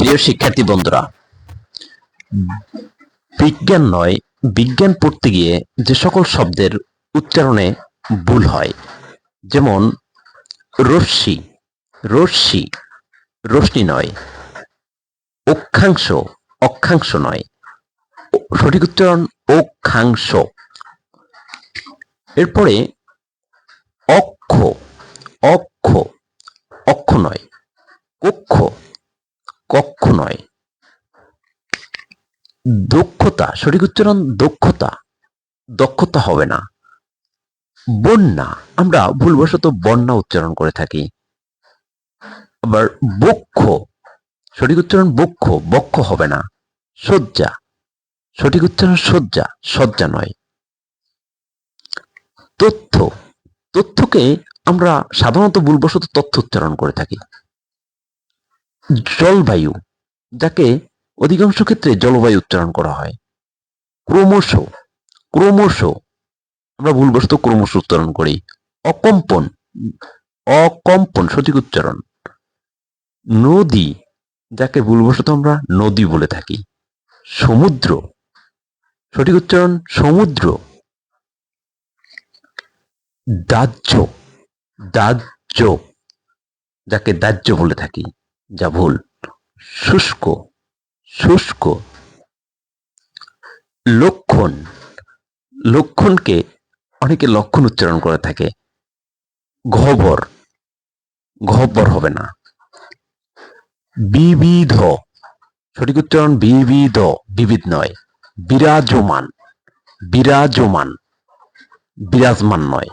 প্রিয় শিক্ষার্থী বন্ধুরা, বিজ্ঞান নয়, বিজ্ঞান পড়তে গিয়ে যে সকল শব্দের উচ্চারণে ভুল হয়, যেমন রশ্মি রশ্মি রশ্মি নয়, অক্ষাংশ অক্ষাংশ নয়, সঠিক উচ্চারণ অক্ষাংশ। এরপরে অক্ষ অক্ষ অক্ষ নয়, কক্ষ। কক্ষ নয় দক্ষতা, সঠিক উচ্চারণ দক্ষতা। দক্ষতা হবে না। বন্যা, আমরা ভুলবশত বন্যা উচ্চারণ করে থাকি। আবার বক্ষ, সঠিক উচ্চারণ বক্ষ বক্ষ হবে না। শয্যা, সঠিক উচ্চারণ শয্যা শয্যা নয়। তথ্য, তথ্যকে আমরা সাধারণত ভুলবশত তথ্য উচ্চারণ করে থাকি। জলবায়ু, যাকে অধিকাংশ ক্ষেত্রে জলবায়ু উচ্চারণ করা হয়। ক্রমশ ক্রমশ, আমরা ভুলবশত ক্রমশ উচ্চারণ করি। অকম্পন অকম্পন, সঠিক উচ্চারণ। নদী, যাকে ভুলবশত আমরা নদী বলে থাকি। সমুদ্র, সঠিক উচ্চারণ সমুদ্র। দাহ্য দাহ্য, যাকে দাহ্য বলে থাকি। যা ভুল। শুষ্ক শুষ্ক। লক্ষণ, লক্ষণকে অনেকে লক্ষণ উচ্চারণ করে থাকে। ঘবর ঘবর হবে না। বিবিধ, সঠিক উচ্চারণ বিবিধ বিবিধ নয়। বিরাজমান বিরাজমান বিরাজমান নয়।